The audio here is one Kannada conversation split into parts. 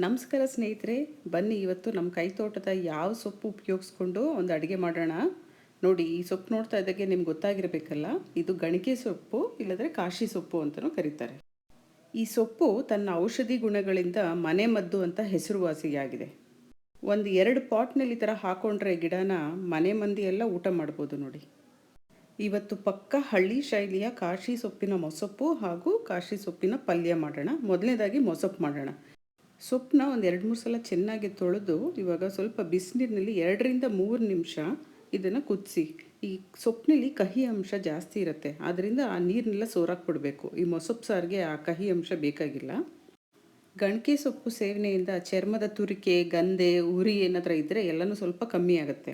ನಮಸ್ಕಾರ ಸ್ನೇಹಿತರೆ, ಬನ್ನಿ ಇವತ್ತು ನಮ್ಮ ಕೈ ತೋಟದ ಯಾವ ಸೊಪ್ಪು ಉಪಯೋಗಿಸ್ಕೊಂಡು ಒಂದು ಅಡುಗೆ ಮಾಡೋಣ. ನೋಡಿ, ಈ ಸೊಪ್ಪು ನೋಡ್ತಾ ಇದ್ದಾಗೆ ನಿಮ್ಗೆ ಗೊತ್ತಾಗಿರಬೇಕಲ್ಲ, ಇದು ಗಣಿಕೆ ಸೊಪ್ಪು ಇಲ್ಲದ್ರೆ ಕಾಶಿ ಸೊಪ್ಪು ಅಂತಲೂ ಕರೀತಾರೆ. ಈ ಸೊಪ್ಪು ತನ್ನ ಔಷಧಿ ಗುಣಗಳಿಂದ ಮನೆ ಮದ್ದು ಅಂತ ಹೆಸರುವಾಸಿಯಾಗಿದೆ. ಒಂದು ಎರಡು ಪಾಟ್ನಲ್ಲಿ ಈ ಥರ ಹಾಕೊಂಡ್ರೆ ಗಿಡನ ಮನೆ ಮಂದಿ ಎಲ್ಲ ಊಟ ಮಾಡ್ಬೋದು ನೋಡಿ. ಇವತ್ತು ಪಕ್ಕ ಹಳ್ಳಿ ಶೈಲಿಯ ಕಾಶಿ ಸೊಪ್ಪಿನ ಮೊಸೊಪ್ಪು ಹಾಗೂ ಕಾಶಿ ಸೊಪ್ಪಿನ ಪಲ್ಯ ಮಾಡೋಣ. ಮೊದಲನೇದಾಗಿ ಮೊಸೊಪ್ಪು ಮಾಡೋಣ. ಸೊಪ್ಪನ್ನ ಒಂದು ಎರಡು ಮೂರು ಸಲ ಚೆನ್ನಾಗಿ ತೊಳೆದು ಇವಾಗ ಸ್ವಲ್ಪ ಬಿಸಿನೀರಿನಲ್ಲಿ ಎರಡರಿಂದ ಮೂರು ನಿಮಿಷ ಇದನ್ನು ಕುದಿಸಿ. ಈ ಸೊಪ್ಪಿನಲ್ಲಿ ಕಹಿ ಅಂಶ ಜಾಸ್ತಿ ಇರುತ್ತೆ. ಆದ್ದರಿಂದ ಆ ನೀರನ್ನೆಲ್ಲ ಸೋರಾಕ್ ಬಿಡಬೇಕು. ಈ ಮೊಸೊಪ್ಪು ಸಾರಿಗೆ ಆ ಕಹಿ ಅಂಶ ಬೇಕಾಗಿಲ್ಲ. ಗಣಕೆ ಸೊಪ್ಪು ಸೇವನೆಯಿಂದ ಚರ್ಮದ ತುರಿಕೆ, ಗಂಧೆ, ಉರಿ ಏನಾದರೂ ಇದ್ದರೆ ಎಲ್ಲನೂ ಸ್ವಲ್ಪ ಕಮ್ಮಿ ಆಗುತ್ತೆ.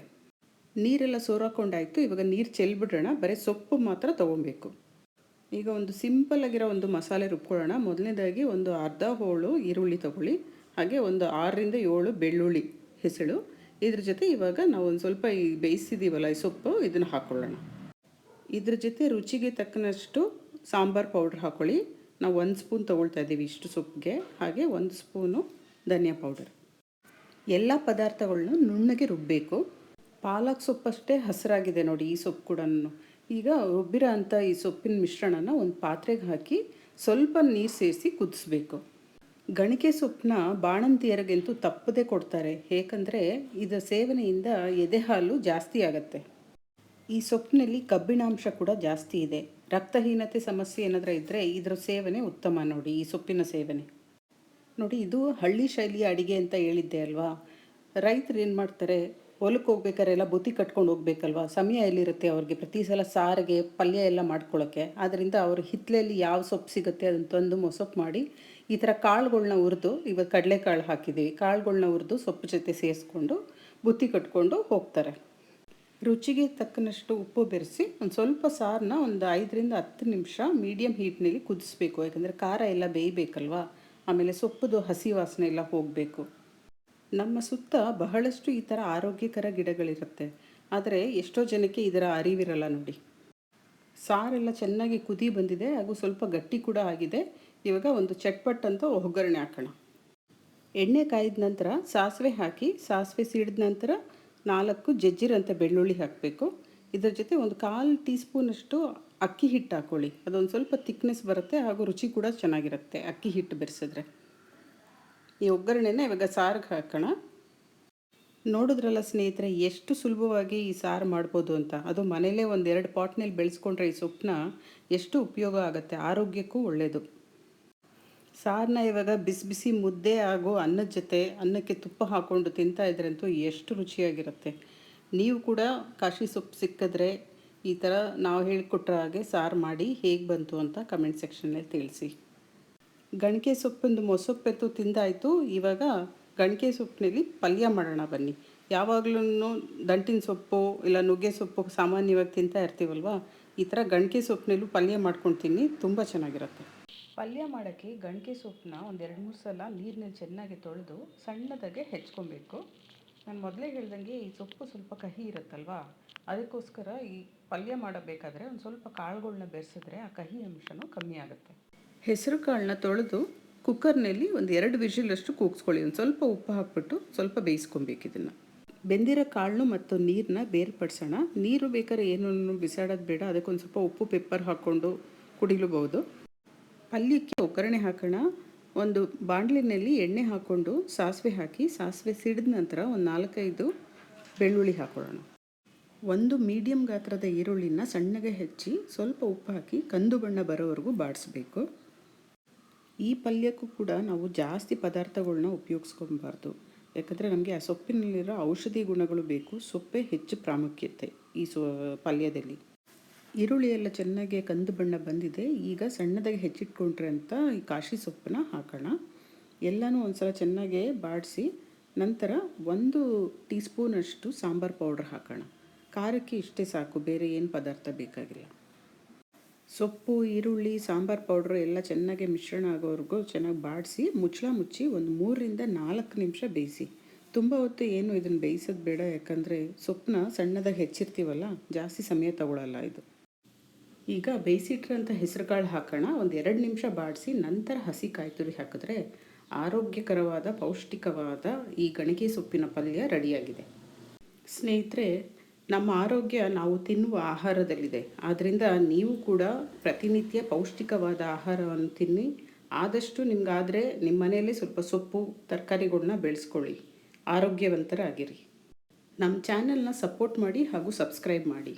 ನೀರೆಲ್ಲ ಸೋರಾಕೊಂಡಾಯಿತು ಇವಾಗ ನೀರು ಚೆಲ್ಬಿಡೋಣ. ಬರೀ ಸೊಪ್ಪು ಮಾತ್ರ ತೊಗೊಬೇಕು. ಈಗ ಒಂದು ಸಿಂಪಲ್ ಆಗಿರೋ ಒಂದು ಮಸಾಲೆ ರುಬ್ಕೊಳ್ಳೋಣ. ಮೊದಲನೇದಾಗಿ ಒಂದು ಅರ್ಧ ಹೋಳು ಈರುಳ್ಳಿ ತಗೊಳ್ಳಿ. ಹಾಗೆ ಒಂದು ಆರರಿಂದ ಏಳು ಬೆಳ್ಳುಳ್ಳಿ ಹೆಸಳು. ಇದ್ರ ಜೊತೆ ಇವಾಗ ನಾವು ಒಂದು ಸ್ವಲ್ಪ ಈ ಬೇಯಿಸಿದ್ದೀವಲ್ಲ ಈ ಸೊಪ್ಪು, ಇದನ್ನು ಹಾಕ್ಕೊಳ್ಳೋಣ ಇದ್ರ ಜೊತೆ ರುಚಿಗೆ ತಕ್ಕನಷ್ಟು ಸಾಂಬಾರು ಪೌಡ್ರ್ ಹಾಕ್ಕೊಳ್ಳಿ ನಾವು ಒಂದು ಸ್ಪೂನ್ ತೊಗೊಳ್ತಾ ಇದ್ದೀವಿ ಇಷ್ಟು ಸೊಪ್ಪಿಗೆ. ಹಾಗೆ ಒಂದು ಸ್ಪೂನು ಧನಿಯಾ ಪೌಡರ್. ಎಲ್ಲ ಪದಾರ್ಥಗಳನ್ನ ನುಣ್ಣಗೆ ರುಬ್ಬಬೇಕು ಪಾಲಕ್ ಸೊಪ್ಪಷ್ಟೇ ಹಸಿರಾಗಿದೆ ನೋಡಿ ಈ ಸೊಪ್ಪು ಕೂಡ ಈಗ ರುಬ್ಬಿರೋ ಅಂಥ ಈ ಸೊಪ್ಪಿನ ಮಿಶ್ರಣನ ಒಂದು ಪಾತ್ರೆಗೆ ಹಾಕಿ ಸ್ವಲ್ಪ ನೀರು ಸೇರಿಸಿ ಕುದಿಸ್ಬೇಕು. ಗಣಿಕೆ ಸೊಪ್ಪನ್ನ ಬಾಣಂತಿಯರಿಗಂತೂ ತಪ್ಪದೇ ಕೊಡ್ತಾರೆ. ಏಕೆಂದರೆ ಇದರ ಸೇವನೆಯಿಂದ ಎದೆ ಹಾಲು ಜಾಸ್ತಿ ಆಗುತ್ತೆ. ಈ ಸೊಪ್ಪಿನಲ್ಲಿ ಕಬ್ಬಿಣಾಂಶ ಕೂಡ ಜಾಸ್ತಿ ಇದೆ. ರಕ್ತಹೀನತೆ ಸಮಸ್ಯೆ ಏನಾದರೂ ಇದ್ದರೆ ಇದರ ಸೇವನೆ ಉತ್ತಮ ನೋಡಿ, ಈ ಸೊಪ್ಪಿನ ಸೇವನೆ. ನೋಡಿ, ಇದು ಹಳ್ಳಿ ಶೈಲಿಯ ಅಡಿಗೆ ಅಂತ ಹೇಳಿದ್ದೆ ಅಲ್ವಾ? ರೈತರು ಏನು ಮಾಡ್ತಾರೆ? ಹೊಲಕ್ಕೆ ಹೋಗ್ಬೇಕಾದ್ರೆ ಎಲ್ಲ ಬುತ್ತಿ ಕಟ್ಕೊಂಡು ಹೋಗ್ಬೇಕಲ್ವ? ಸಮಯ ಎಲ್ಲಿರುತ್ತೆ ಅವ್ರಿಗೆ? ಪ್ರತಿ ಸಲ ಸಾರಿಗೆ, ಪಲ್ಯ ಎಲ್ಲ ಮಾಡ್ಕೊಳ್ಳೋಕ್ಕೆ ಆದ್ದರಿಂದ ಅವ್ರ ಹಿತ್ತಲಲ್ಲಿ ಯಾವ ಸೊಪ್ಪು ಸಿಗುತ್ತೆ ಅದನ್ನು ತಂದು ಮೊಸೊಪ್ಪು ಮಾಡಿ ಈ ಥರ ಕಾಳುಗಳ್ನ ಹುರಿದು ಇವತ್ತು ಕಡಲೆಕಾಳು ಹಾಕಿದ್ದೀವಿ. ಕಾಳುಗಳ್ನ ಹುರಿದು ಸೊಪ್ಪು ಜೊತೆ ಸೇರಿಸ್ಕೊಂಡು ಬುತ್ತಿ ಕಟ್ಕೊಂಡು ಹೋಗ್ತಾರೆ. ರುಚಿಗೆ ತಕ್ಕನಷ್ಟು ಉಪ್ಪು ಬೆರೆಸಿ ಒಂದು ಸ್ವಲ್ಪ ಸಾರನ್ನ ಒಂದು ಐದರಿಂದ ಹತ್ತು ನಿಮಿಷ ಮೀಡಿಯಮ್ ಹೀಟ್ನಲ್ಲಿ ಕುದಿಸ್ಬೇಕು. ಯಾಕಂದರೆ ಖಾರ ಎಲ್ಲ ಬೇಯಬೇಕಲ್ವಾ? ಆಮೇಲೆ ಸೊಪ್ಪುದು ಹಸಿ ವಾಸನೆ ಎಲ್ಲ ಹೋಗಬೇಕು. ನಮ್ಮ ಸುತ್ತ ಬಹಳಷ್ಟು ಈ ಥರ ಆರೋಗ್ಯಕರ ಗಿಡಗಳಿರುತ್ತೆ. ಆದರೆ ಎಷ್ಟೋ ಜನಕ್ಕೆ ಇದರ ಅರಿವಿರಲ್ಲ ನೋಡಿ. ಸಾರೆಲ್ಲ ಚೆನ್ನಾಗಿ ಕುದಿ ಬಂದಿದೆ, ಹಾಗೂ ಸ್ವಲ್ಪ ಗಟ್ಟಿ ಕೂಡ ಆಗಿದೆ. ಇವಾಗ ಒಂದು ಚಟ್ಪಟ್ ಅಂತ ಒಗ್ಗರಣೆ ಹಾಕೋಣ. ಎಣ್ಣೆ ಕಾಯ್ದ ನಂತರ ಸಾಸಿವೆ ಹಾಕಿ, ಸಾಸಿವೆ ಸಿಡಿದ ನಂತರ ನಾಲ್ಕು ಜಜ್ಜಿರಂಥ ಬೆಳ್ಳುಳ್ಳಿ ಹಾಕಬೇಕು. ಇದರ ಜೊತೆ ಒಂದು ಕಾಲು ಟೀ ಸ್ಪೂನಷ್ಟು ಅಕ್ಕಿ ಹಿಟ್ಟು ಹಾಕ್ಕೊಳ್ಳಿ ಅದೊಂದು ಸ್ವಲ್ಪ ತಿಕ್ನೆಸ್ ಬರುತ್ತೆ, ಹಾಗೂ ರುಚಿ ಕೂಡ ಚೆನ್ನಾಗಿರುತ್ತೆ ಅಕ್ಕಿ ಹಿಟ್ಟು ಬೆರೆಸಿದ್ರೆ. ಈ ಒಗ್ಗರಣೆನ ಇವಾಗ ಸಾರಿಗೆ ಹಾಕೋಣ. ನೋಡಿದ್ರಲ್ಲ ಸ್ನೇಹಿತರೆ, ಎಷ್ಟು ಸುಲಭವಾಗಿ ಈ ಸಾರು ಮಾಡ್ಬೋದು ಅಂತ. ಅದು ಮನೇಲೇ ಎರಡು ಪಾಟ್ನಲ್ಲಿ ಬೆಳೆಸ್ಕೊಂಡ್ರೆ ಈ ಸೊಪ್ಪನ್ನ ಎಷ್ಟು ಉಪಯೋಗ ಆಗುತ್ತೆ. ಆರೋಗ್ಯಕ್ಕೂ ಒಳ್ಳೆಯದು ಸಾರನ್ನ ಇವಾಗ ಬಿಸಿ ಬಿಸಿ ಮುದ್ದೆ ಹಾಗೂ ಅನ್ನದ ಜೊತೆ ಅನ್ನಕ್ಕೆ ತುಪ್ಪ ಹಾಕ್ಕೊಂಡು ತಿಂತಾ ಇದ್ರಂತೂ ಎಷ್ಟು ರುಚಿಯಾಗಿರುತ್ತೆ. ನೀವು ಕೂಡ ಕಾಶಿ ಸೊಪ್ಪು ಸಿಕ್ಕಿದ್ರೆ ಈ ಥರ ನಾವು ಹೇಳಿಕೊಟ್ರ ಹಾಗೆ ಸಾರು ಮಾಡಿ ಹೇಗೆ ಬಂತು ಅಂತ ಕಮೆಂಟ್ ಸೆಕ್ಷನಲ್ಲಿ ತಿಳಿಸಿ. ಗಣಿಕೆ ಸೊಪ್ಪಿಂದು ಮೊಸೊಪ್ಪೆತ್ತು ತಿಂದಾಯಿತು. ಇವಾಗ ಗಣಿಕೆ ಸೊಪ್ಪಿನಲ್ಲಿ ಪಲ್ಯ ಮಾಡೋಣ ಬನ್ನಿ. ಯಾವಾಗಲೂ ದಂಟಿನ ಸೊಪ್ಪು ಇಲ್ಲ ನುಗ್ಗೆ ಸೊಪ್ಪು ಸಾಮಾನ್ಯವಾಗಿ ತಿಂತಾ ಇರ್ತೀವಲ್ವ? ಈ ಥರ ಗಣಿಕೆ ಸೊಪ್ಪಿನಲ್ಲೂ ಪಲ್ಯ ಮಾಡ್ಕೊಂಡು ತಿನ್ನಿ, ತುಂಬ ಚೆನ್ನಾಗಿರುತ್ತೆ. ಪಲ್ಯ ಮಾಡೋಕ್ಕೆ ಗಣಿಕೆ ಸೊಪ್ಪನ್ನ ಒಂದು ಎರಡು ಮೂರು ಸಲ ನೀರಿನಲ್ಲಿ ಚೆನ್ನಾಗಿ ತೊಳೆದು ಸಣ್ಣದಾಗೆ ಹೆಚ್ಕೊಬೇಕು. ನಾನು ಮೊದಲೇ ಹೇಳ್ದಂಗೆ ಈ ಸೊಪ್ಪು ಸ್ವಲ್ಪ ಕಹಿ ಇರುತ್ತಲ್ವಾ? ಅದಕ್ಕೋಸ್ಕರ ಈ ಪಲ್ಯ ಮಾಡಬೇಕಾದ್ರೆ ಒಂದು ಸ್ವಲ್ಪ ಕಾಳುಗಳ್ನ ಬೆರೆಸಿದ್ರೆ ಆ ಕಹಿ ಅಂಶನೂ ಕಮ್ಮಿ ಆಗುತ್ತೆ. ಹೆಸರು ಕಾಳನ್ನ ತೊಳೆದು ಕುಕ್ಕರ್ನಲ್ಲಿ ಒಂದು ಎರಡು ವಿಷಿಲಷ್ಟು ಕೂಗಿಸ್ಕೊಳ್ಳಿ. ಒಂದು ಸ್ವಲ್ಪ ಉಪ್ಪು ಹಾಕ್ಬಿಟ್ಟು ಸ್ವಲ್ಪ ಬೇಯಿಸ್ಕೊಬೇಕು ಇದನ್ನು. ಬೆಂದಿರೋ ಕಾಳನ್ನು ಮತ್ತು ನೀರನ್ನ ಬೇರ್ಪಡಿಸೋಣ. ನೀರು ಬೇಕಾದ್ರೆ ಏನೂ ಬಿಸಾಡೋದು ಬೇಡ. ಅದಕ್ಕೊಂದು ಸ್ವಲ್ಪ ಉಪ್ಪು, ಪೆಪ್ಪರ್ ಹಾಕ್ಕೊಂಡು ಕುಡಿಲೂಬಹುದು. ಪಲ್ಯಕ್ಕೆ ಒಗ್ಗರಣೆ ಹಾಕೋಣ. ಒಂದು ಬಾಣಲಿನಲ್ಲಿ ಎಣ್ಣೆ ಹಾಕ್ಕೊಂಡು ಸಾಸಿವೆ ಹಾಕಿ, ಸಾಸಿವೆ ಸಿಡಿದ ನಂತರ ಒಂದು ನಾಲ್ಕೈದು ಬೆಳ್ಳುಳ್ಳಿ ಹಾಕೊಳ್ಳೋಣ. ಒಂದು ಮೀಡಿಯಂ ಗಾತ್ರದ ಈರುಳ್ಳಿನ ಸಣ್ಣಗೆ ಹೆಚ್ಚಿ ಸ್ವಲ್ಪ ಉಪ್ಪು ಹಾಕಿ ಕಂದು ಬಣ್ಣ ಬರೋವರೆಗೂ ಬಾಡಿಸ್ಬೇಕು. ಈ ಪಲ್ಯಕ್ಕೂ ಕೂಡ ನಾವು ಜಾಸ್ತಿ ಪದಾರ್ಥಗಳನ್ನ ಉಪಯೋಗಿಸ್ಕೊಬಾರ್ದು. ಯಾಕಂದರೆ ನಮಗೆ ಆ ಸೊಪ್ಪಿನಲ್ಲಿರೋ ಔಷಧಿ ಗುಣಗಳು ಬೇಕು, ಸೊಪ್ಪೇ ಹೆಚ್ಚು ಪ್ರಾಮುಖ್ಯತೆ ಈ ಸೊ, ಪಲ್ಯದಲ್ಲಿ. ಈರುಳ್ಳಿ ಎಲ್ಲ ಚೆನ್ನಾಗಿ ಕಂದು ಬಣ್ಣ ಬಂದಿದೆ, ಈಗ ಸಣ್ಣದಾಗಿ ಹೆಚ್ಚಿಟ್ಕೊಂಡ್ರೆ ಅಂತ ಈ ಕಾಶಿ ಸೊಪ್ಪನ್ನ ಹಾಕೋಣ. ಎಲ್ಲನೂ ಒಂದು ಸಲ ಚೆನ್ನಾಗಿ ಬಾಡಿಸಿ, ನಂತರ ಒಂದು ಟೀ ಸ್ಪೂನಷ್ಟು ಸಾಂಬಾರು ಪೌಡ್ರ್ ಹಾಕೋಣ. ಖಾರಕ್ಕೆ ಇಷ್ಟೇ ಸಾಕು, ಬೇರೆ ಏನು ಪದಾರ್ಥ ಬೇಕಾಗಿಲ್ಲ. ಸೊಪ್ಪು, ಈರುಳ್ಳಿ, ಸಾಂಬಾರು ಪೌಡ್ರು ಎಲ್ಲ ಚೆನ್ನಾಗಿ ಮಿಶ್ರಣ ಆಗೋವರೆಗೂ ಚೆನ್ನಾಗಿ ಬಾಡಿಸಿ ಮುಚ್ಚಳ ಮುಚ್ಚಿ ಒಂದು ಮೂರರಿಂದ ನಾಲ್ಕು ನಿಮಿಷ ಬೇಯಿಸಿ. ತುಂಬ ಹೊತ್ತು ಏನು ಇದನ್ನು ಬೇಯಿಸೋದು ಬೇಡ ಯಾಕಂದರೆ ಸೊಪ್ಪನ್ನ ಸಣ್ಣದಾಗಿ ಹೆಚ್ಚಿರ್ತೀವಲ್ಲ, ಜಾಸ್ತಿ ಸಮಯ ತಗೊಳ್ಳಲ್ಲ ಇದು. ಈಗ ಬೇಯಿಸಿಟ್ರಂಥ ಹೆಸರುಕಾಳು ಹಾಕೋಣ, ಒಂದು ಎರಡು ನಿಮಿಷ ಬಾಡಿಸಿ ನಂತರ ಹಸಿ ಕಾಯಿ ತುರಿ ಹಾಕಿದ್ರೆ ಆರೋಗ್ಯಕರವಾದ, ಪೌಷ್ಟಿಕವಾದ ಈ ಗಣಿಗೆ ಸೊಪ್ಪಿನ ಪಲ್ಯ ರೆಡಿಯಾಗಿದೆ. ಸ್ನೇಹಿತರೆ ನಮ್ಮ ಆರೋಗ್ಯ ನಾವು ತಿನ್ನುವ ಆಹಾರದಲ್ಲಿದೆ. ಆದ್ದರಿಂದ ನೀವು ಕೂಡ ಪ್ರತಿನಿತ್ಯ ಪೌಷ್ಟಿಕವಾದ ಆಹಾರವನ್ನು ತಿನ್ನಿ. ಆದಷ್ಟು ನಿಮಗಾದರೆ ನಿಮ್ಮ ಮನೆಯಲ್ಲಿ ಸ್ವಲ್ಪ ಸೊಪ್ಪು ತರಕಾರಿಗಳನ್ನ ಬೆಳೆಸ್ಕೊಳ್ಳಿ. ಆರೋಗ್ಯವಂತರಾಗಿರಿ. ನಮ್ಮ ಚಾನೆಲ್ನ ಸಪೋರ್ಟ್ ಮಾಡಿ ಹಾಗೂ ಸಬ್ಸ್ಕ್ರೈಬ್ ಮಾಡಿ.